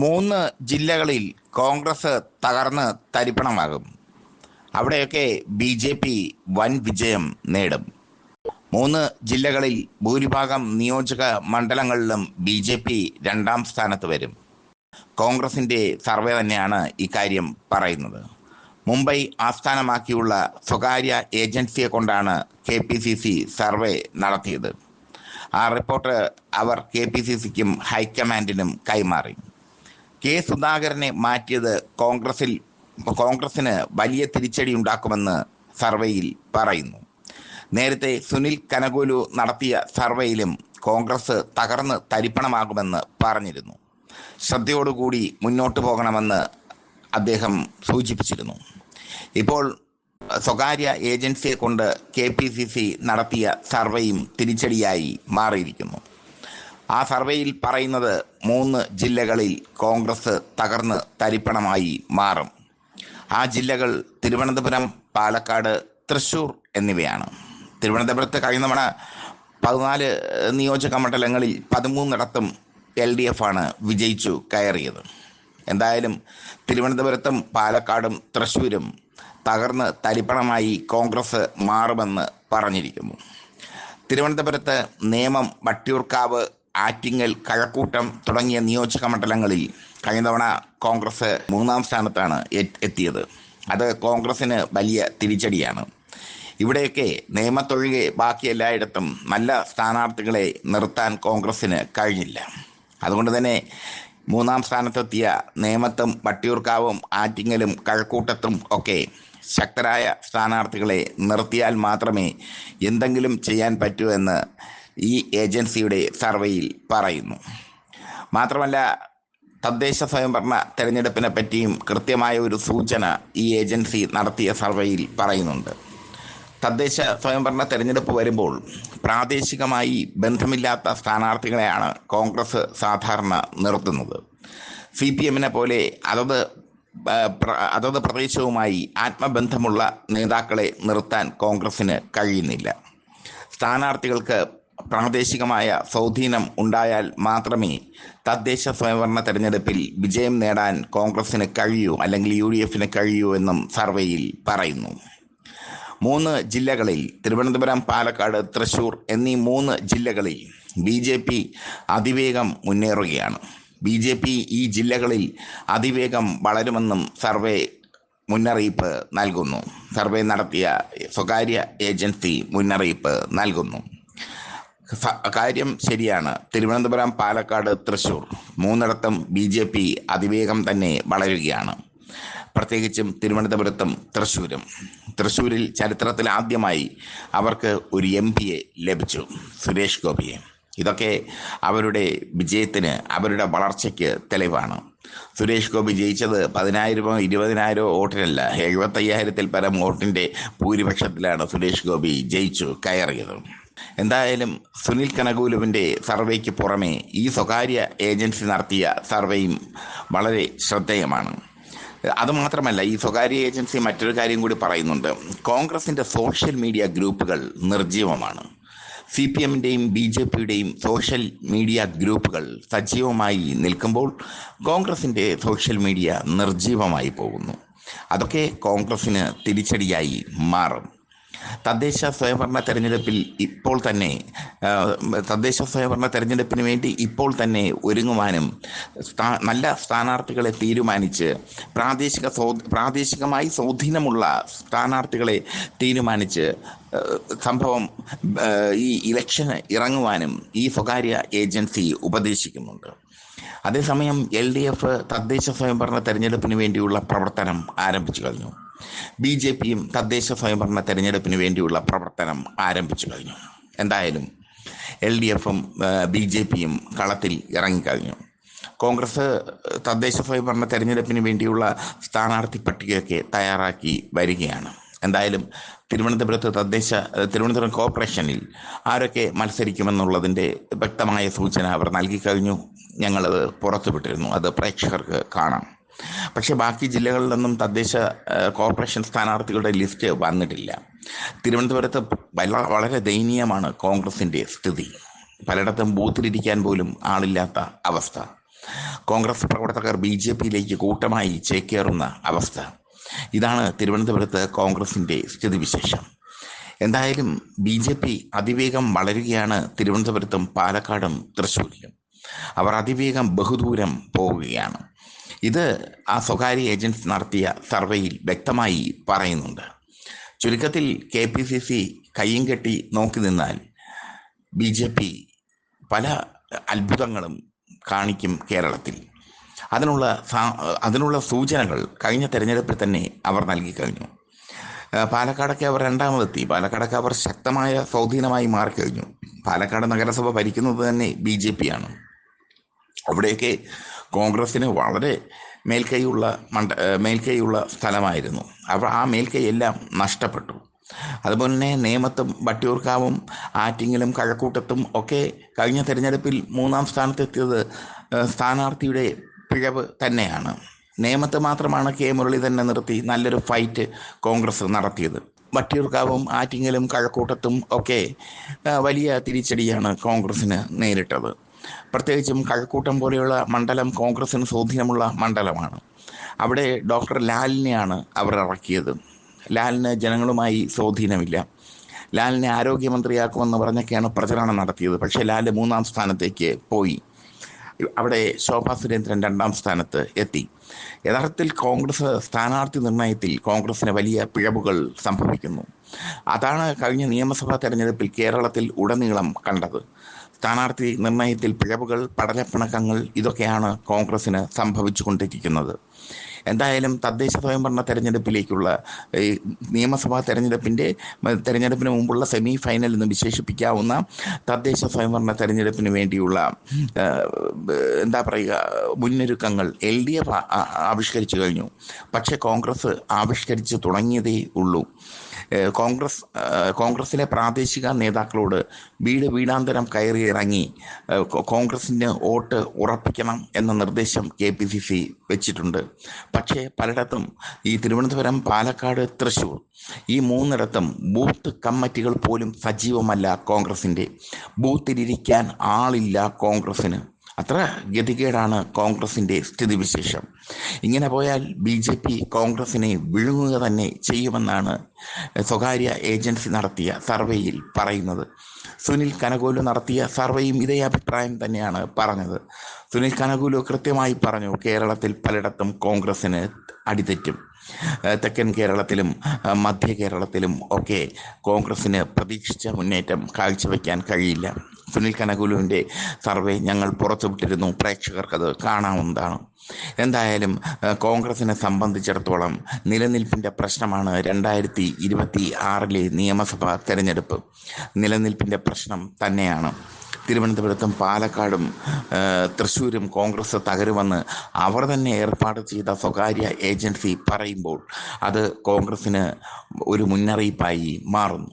മൂന്ന് ജില്ലകളിൽ കോൺഗ്രസ് തകർന്ന് തരിപ്പണമാകും. അവിടെയൊക്കെ ബി ജെ പി വൻ വിജയം നേടും. മൂന്ന് ജില്ലകളിൽ ഭൂരിഭാഗം നിയോജക മണ്ഡലങ്ങളിലും ബി ജെ പി രണ്ടാം സ്ഥാനത്ത് വരും. കോൺഗ്രസിന്റെ സർവേ തന്നെയാണ് ഇക്കാര്യം പറയുന്നത്. മുംബൈ ആസ്ഥാനമാക്കിയുള്ള സ്വകാര്യ ഏജൻസിയെ കൊണ്ടാണ് K P C C survey നടത്തിയത്. ആ റിപ്പോർട്ട് അവർ കെ പി സി സിക്കും ഹൈക്കമാൻഡിനും കൈമാറി. കെ സുധാകരനെ മാറ്റിയത് കോൺഗ്രസിൽ കോൺഗ്രസിന് വലിയ തിരിച്ചടി ഉണ്ടാക്കുമെന്ന് സർവേയിൽ പറയുന്നു. നേരത്തെ സുനിൽ കനകോലു നടത്തിയ സർവേയിലും കോൺഗ്രസ് തകർന്ന് തരിപ്പണമാകുമെന്ന് പറഞ്ഞിരുന്നു. ശ്രദ്ധയോടുകൂടി മുന്നോട്ട് പോകണമെന്ന് അദ്ദേഹം സൂചിപ്പിച്ചിരുന്നു. ഇപ്പോൾ സ്വകാര്യ ഏജൻസിയെ കൊണ്ട് കെ പി സി സി നടത്തിയ സർവേയും തിരിച്ചടിയായി മാറിയിരിക്കുന്നു. ആ സർവേയിൽ പറയുന്നത് മൂന്ന് ജില്ലകളിൽ കോൺഗ്രസ് തകർന്ന് തരിപ്പണമായി മാറും. ആ ജില്ലകൾ തിരുവനന്തപുരം പാലക്കാട് തൃശൂർ എന്നിവയാണ്. തിരുവനന്തപുരത്ത് കഴിഞ്ഞ തവണ പതിനാല് നിയോജക മണ്ഡലങ്ങളിൽ പതിമൂന്നിടത്തും എൽ ഡി എഫ് ആണ് വിജയിച്ചു കയറിയത്. എന്തായാലും തിരുവനന്തപുരത്തും പാലക്കാടും തൃശൂരും തകർന്ന് തരിപ്പണമായി കോൺഗ്രസ് മാറുമെന്ന് പറഞ്ഞിരിക്കുന്നു. തിരുവനന്തപുരത്ത് നിയമം വട്ടിയൂർക്കാവ് ആറ്റിങ്ങൽ കഴക്കൂട്ടം തുടങ്ങിയ നിയോജക മണ്ഡലങ്ങളിൽ കഴിഞ്ഞ തവണ കോൺഗ്രസ് മൂന്നാം സ്ഥാനത്താണ് എത്തിയത്. അത് കോൺഗ്രസിന് വലിയ തിരിച്ചടിയാണ്. ഇവിടെയൊക്കെ നിയമത്തൊഴികെ ബാക്കി എല്ലായിടത്തും നല്ല സ്ഥാനാർത്ഥികളെ നിർത്താൻ കോൺഗ്രസിന് കഴിഞ്ഞില്ല. അതുകൊണ്ട് തന്നെ മൂന്നാം സ്ഥാനത്തെത്തിയ നേമത്തും വട്ടിയൂർക്കാവും ആറ്റിങ്ങലും കഴക്കൂട്ടത്തും ഒക്കെ ശക്തരായ സ്ഥാനാർത്ഥികളെ നിർത്തിയാൽ മാത്രമേ എന്തെങ്കിലും ചെയ്യാൻ പറ്റൂ എന്ന് ഈ ഏജൻസിയുടെ സർവേയിൽ പറയുന്നു. മാത്രമല്ല തദ്ദേശ സ്വയംഭരണ തെരഞ്ഞെടുപ്പിനെ പറ്റിയും കൃത്യമായ ഒരു സൂചന ഈ ഏജൻസി നടത്തിയ സർവേയിൽ പറയുന്നുണ്ട്. തദ്ദേശ സ്വയംഭരണ തെരഞ്ഞെടുപ്പ് വരുമ്പോൾ പ്രാദേശികമായി ബന്ധമില്ലാത്ത സ്ഥാനാർത്ഥികളെയാണ് കോൺഗ്രസ് സാധാരണ നിർത്തുന്നത്. സി പി എമ്മിനെ പോലെ അതത് അതത് പ്രദേശവുമായി ആത്മബന്ധമുള്ള നേതാക്കളെ നിർത്താൻ കോൺഗ്രസിന് കഴിയുന്നില്ല. സ്ഥാനാർത്ഥികൾക്ക് പ്രാദേശികമായ സ്വാധീനം ഉണ്ടായാൽ മാത്രമേ തദ്ദേശ സ്വയംഭരണ തെരഞ്ഞെടുപ്പിൽ വിജയം നേടാൻ കോൺഗ്രസിന് കഴിയൂ അല്ലെങ്കിൽ യു ഡി എഫിന് കഴിയൂ എന്നും സർവേയിൽ പറയുന്നു. മൂന്ന് ജില്ലകളിൽ തിരുവനന്തപുരം പാലക്കാട് തൃശൂർ എന്നീ മൂന്ന് ജില്ലകളിൽ ബി ജെ പി അതിവേഗം മുന്നേറുകയാണ്. ബി ജെ പി ഈ ജില്ലകളിൽ അതിവേഗം വളരുമെന്നും സർവേ മുന്നറിയിപ്പ് നൽകുന്നു. സർവേ നടത്തിയ സ്വകാര്യ ഏജൻസി മുന്നറിയിപ്പ് നൽകുന്നു. കാര്യം ശരിയാണ്. തിരുവനന്തപുരം പാലക്കാട് തൃശൂർ മൂന്നിടത്തും ബി ജെ പി അതിവേഗം തന്നെ വളരുകയാണ്. പ്രത്യേകിച്ചും തിരുവനന്തപുരത്തും തൃശ്ശൂരും. തൃശ്ശൂരിൽ ചരിത്രത്തിൽ ആദ്യമായി അവർക്ക് ഒരു എം പിയെ ലഭിച്ചു സുരേഷ് ഗോപിയെ. ഇതൊക്കെ അവരുടെ വിജയത്തിന് അവരുടെ വളർച്ചയ്ക്ക് തെളിവാണ്. സുരേഷ് ഗോപി ജയിച്ചത് പതിനായിരമോ ഇരുപതിനായിരമോ വോട്ടിനല്ല എഴുപത്തയ്യായിരത്തിൽ പരം വോട്ടിന്റെ ഭൂരിപക്ഷത്തിലാണ് സുരേഷ് ഗോപി ജയിച്ചു കയറിയത്. എന്തായാലും സുനിൽ കനകൂലുവിന്റെ സർവേക്ക് പുറമെ ഈ സ്വകാര്യ ഏജൻസി നടത്തിയ സർവേയും വളരെ ശ്രദ്ധേയമാണ്. അതുമാത്രമല്ല ഈ സ്വകാര്യ ഏജൻസി മറ്റൊരു കാര്യം കൂടി പറയുന്നുണ്ട്. കോൺഗ്രസിന്റെ സോഷ്യൽ മീഡിയ ഗ്രൂപ്പുകൾ നിർജീവമാണ് സി പി എമ്മിന്റെയും ബി ജെ പിയുടെയും സോഷ്യൽ മീഡിയ ഗ്രൂപ്പുകൾ സജീവമായി നിൽക്കുമ്പോൾ കോൺഗ്രസിന്റെ സോഷ്യൽ മീഡിയ നിർജീവമായി പോകുന്നു. അതൊക്കെ കോൺഗ്രസിന് തിരിച്ചടിയായി മാറും. തദ്ദേശ സ്വയംഭരണ തെരഞ്ഞെടുപ്പിൽ ഇപ്പോൾ തന്നെ തദ്ദേശ സ്വയംഭരണ തെരഞ്ഞെടുപ്പിന് വേണ്ടി ഇപ്പോൾ തന്നെ ഒരുങ്ങുവാനും നല്ല സ്ഥാനാർത്ഥികളെ തീരുമാനിച്ച് പ്രാദേശിക പ്രാദേശികമായി സ്വാധീനമുള്ള സ്ഥാനാർത്ഥികളെ തീരുമാനിച്ച് സംഭവം ഈ ഇലക്ഷന് ഇറങ്ങുവാനും ഈ സ്വകാര്യ ഏജൻസി ഉപദേശിക്കുന്നുണ്ട്. അതേസമയം എൽ ഡി എഫ് തദ്ദേശ സ്വയംഭരണ തെരഞ്ഞെടുപ്പിന് വേണ്ടിയുള്ള പ്രവർത്തനം ആരംഭിച്ചു കഴിഞ്ഞു. ബി ജെ പിയും തദ്ദേശ സ്വയംഭരണ തെരഞ്ഞെടുപ്പിന് വേണ്ടിയുള്ള പ്രവർത്തനം ആരംഭിച്ചു കഴിഞ്ഞു. എന്തായാലും എൽ ഡി എഫും ബി ജെ പിയും കളത്തിൽ ഇറങ്ങിക്കഴിഞ്ഞു. കോൺഗ്രസ് തദ്ദേശ സ്വയംഭരണ തെരഞ്ഞെടുപ്പിന് വേണ്ടിയുള്ള സ്ഥാനാർത്ഥി പട്ടികയൊക്കെ തയ്യാറാക്കി വരികയാണ്. എന്തായാലും തിരുവനന്തപുരത്ത് തദ്ദേശ തിരുവനന്തപുരം കോർപ്പറേഷനിൽ ആരൊക്കെ മത്സരിക്കുമെന്നുള്ളതിന്റെ വ്യക്തമായ സൂചന അവർ നൽകിക്കഴിഞ്ഞു ഞങ്ങളത് പുറത്തുവിട്ടിരുന്നു. അത് പ്രേക്ഷകർക്ക് കാണാം. പക്ഷേ ബാക്കി ജില്ലകളിൽ നിന്നും തദ്ദേശ കോർപ്പറേഷൻ സ്ഥാനാർത്ഥികളുടെ ലിസ്റ്റ് വന്നിട്ടില്ല. തിരുവനന്തപുരത്ത് വളരെ ദയനീയമാണ് കോൺഗ്രസിന്റെ സ്ഥിതി. പലയിടത്തും ബൂത്തിലിരിക്കാൻ പോലും ആളില്ലാത്ത അവസ്ഥ. കോൺഗ്രസ് പ്രവർത്തകർ ബി ജെ പിയിലേക്ക് കൂട്ടമായി ചേക്കേറുന്ന അവസ്ഥ. ഇതാണ് തിരുവനന്തപുരത്ത് കോൺഗ്രസിന്റെ സ്ഥിതിവിശേഷം. എന്തായാലും ബി ജെ പി അതിവേഗം വളരുകയാണ് തിരുവനന്തപുരത്തും പാലക്കാടും തൃശ്ശൂരിലും. അവർ അതിവേഗം ബഹുദൂരം പോവുകയാണ്. ഇത് ആ സ്വകാര്യ ഏജൻസി നടത്തിയ സർവേയിൽ വ്യക്തമായി പറയുന്നുണ്ട്. ചുരുക്കത്തിൽ കെ പി സി സി കയ്യും കെട്ടി നോക്കി നിന്നാൽ ബി ജെ പി പല അത്ഭുതങ്ങളും കാണിക്കും കേരളത്തിൽ. അതിനുള്ള അതിനുള്ള സൂചനകൾ കഴിഞ്ഞ തെരഞ്ഞെടുപ്പിൽ തന്നെ അവർ നൽകി കഴിഞ്ഞു. പാലക്കാടൊക്കെ അവർ രണ്ടാമതെത്തി. പാലക്കാടൊക്കെ അവർ ശക്തമായ സ്വാധീനമായി മാറിക്കഴിഞ്ഞു. പാലക്കാട് നഗരസഭ ഭരിക്കുന്നത് തന്നെ ബി ജെ പി ആണ്. അവിടെയൊക്കെ കോൺഗ്രസ്സിന് വളരെ മേൽക്കൈയുള്ള മണ്ഡ മേൽക്കൈയുള്ള സ്ഥലമായിരുന്നു. അപ്പോൾ ആ മേൽക്കൈ എല്ലാം നഷ്ടപ്പെട്ടു. അതുപോലെ തന്നെ നേമത്തും വട്ടിയൂർക്കാവും ആറ്റിങ്ങലും കഴക്കൂട്ടത്തും ഒക്കെ കഴിഞ്ഞ തെരഞ്ഞെടുപ്പിൽ മൂന്നാം സ്ഥാനത്തെത്തിയത് സ്ഥാനാർത്ഥിയുടെ പിഴവ് തന്നെയാണ്. നേമത്ത് മാത്രമാണ് കെ തന്നെ നിർത്തി നല്ലൊരു ഫൈറ്റ് കോൺഗ്രസ് നടത്തിയത്. വട്ടിയൂർക്കാവും ആറ്റിങ്ങലും കഴക്കൂട്ടത്തും ഒക്കെ വലിയ തിരിച്ചടിയാണ് കോൺഗ്രസ്സിന് നേരിട്ടത്. പ്രത്യേകിച്ചും കഴക്കൂട്ടം പോലെയുള്ള മണ്ഡലം കോൺഗ്രസിന് സ്വാധീനമുള്ള മണ്ഡലമാണ്. അവിടെ ഡോക്ടർ ലാലിനെയാണ് അവർ ഇറക്കിയത്. ലാലിന് ജനങ്ങളുമായി സ്വാധീനമില്ല. ലാലിനെ ആരോഗ്യമന്ത്രിയാക്കുമെന്ന് പറഞ്ഞൊക്കെയാണ് പ്രചരണം നടത്തിയത്. പക്ഷേ ലാൽ മൂന്നാം സ്ഥാനത്തേക്ക് പോയി. അവിടെ ശോഭാ സുരേന്ദ്രൻ രണ്ടാം സ്ഥാനത്ത് എത്തി. യഥാർത്ഥത്തിൽ കോൺഗ്രസ് സ്ഥാനാർത്ഥി നിർണയത്തിൽ കോൺഗ്രസിന് വലിയ പിഴവുകൾ സംഭവിക്കുന്നു. അതാണ് കഴിഞ്ഞ നിയമസഭാ തെരഞ്ഞെടുപ്പിൽ കേരളത്തിൽ ഉടനീളം കണ്ടത്. സ്ഥാനാർത്ഥി നിർണയത്തിൽ പിഴവുകൾ പടലപ്പിണക്കങ്ങൾ ഇതൊക്കെയാണ് കോൺഗ്രസിന് സംഭവിച്ചു കൊണ്ടിരിക്കുന്നത് എന്തായാലും തദ്ദേശ സ്വയംഭരണ തെരഞ്ഞെടുപ്പിലേക്കുള്ള ഈ നിയമസഭാ തെരഞ്ഞെടുപ്പിന്റെ തെരഞ്ഞെടുപ്പിന് മുമ്പുള്ള സെമി ഫൈനൽ എന്ന് വിശേഷിപ്പിക്കാവുന്ന തദ്ദേശ സ്വയംഭരണ തെരഞ്ഞെടുപ്പിന് വേണ്ടിയുള്ള എന്താ പറയുക മുന്നൊരുക്കങ്ങൾ എൽ ഡി എഫ് ആവിഷ്കരിച്ചു കഴിഞ്ഞു. പക്ഷേ കോൺഗ്രസ് ആവിഷ്കരിച്ച് തുടങ്ങിയതേ ഉള്ളൂ. കോൺഗ്രസ് കോൺഗ്രസിലെ പ്രാദേശിക നേതാക്കളോട് വീട് വീടാന്തരം കയറി ഇറങ്ങി കോൺഗ്രസിന് വോട്ട് ഉറപ്പിക്കണം എന്ന നിർദ്ദേശം കെ പി സി സി വെച്ചിട്ടുണ്ട്. പക്ഷേ പലയിടത്തും ഈ തിരുവനന്തപുരം പാലക്കാട് തൃശ്ശൂർ ഈ മൂന്നിടത്തും ബൂത്ത് കമ്മിറ്റികൾ പോലും സജീവമല്ല കോൺഗ്രസിന്റെ. ബൂത്തിലിരിക്കാൻ ആളില്ല കോൺഗ്രസ്സിന് അത്ര ഗതികേടാണ് കോൺഗ്രസിന്റെ സ്ഥിതിവിശേഷം. ഇങ്ങനെ പോയാൽ ബി ജെ പി കോൺഗ്രസിനെ വിഴുങ്ങുക തന്നെ ചെയ്യുമെന്നാണ് സ്വകാര്യ ഏജൻസി നടത്തിയ സർവേയിൽ പറയുന്നത്. സുനിൽ കനകോലു നടത്തിയ സർവേയും ഇതേ അഭിപ്രായം തന്നെയാണ് പറഞ്ഞത്. സുനിൽ കനകോലു കൃത്യമായി പറഞ്ഞു കേരളത്തിൽ പലയിടത്തും കോൺഗ്രസിന് അടിതെറ്റും. തെക്കൻ കേരളത്തിലും മധ്യ കേരളത്തിലും ഒക്കെ കോൺഗ്രസിന് പ്രതീക്ഷിച്ച മുന്നേറ്റം കാഴ്ചവെക്കാൻ കഴിയില്ല. സുനിൽ കനകുലുവിന്റെ സർവേ ഞങ്ങൾ പുറത്തുവിട്ടിരുന്നു. പ്രേക്ഷകർക്കത് കാണാവുന്നതാണ്. എന്തായാലും കോൺഗ്രസിനെ സംബന്ധിച്ചിടത്തോളം നിലനിൽപ്പിന്റെ പ്രശ്നമാണ് രണ്ടായിരത്തി ഇരുപത്തി ആറിലെ നിയമസഭാ തെരഞ്ഞെടുപ്പ്. നിലനിൽപ്പിന്റെ പ്രശ്നം തന്നെയാണ്. തിരുവനന്തപുരത്തും പാലക്കാടും തൃശ്ശൂരും കോൺഗ്രസ് തകരുമെന്ന് അവർ തന്നെ ഏർപ്പാട് ചെയ്ത സ്വകാര്യ ഏജൻസി പറയുമ്പോൾ അത് കോൺഗ്രസ്സിന് ഒരു മുന്നറിയിപ്പായി മാറുന്നു.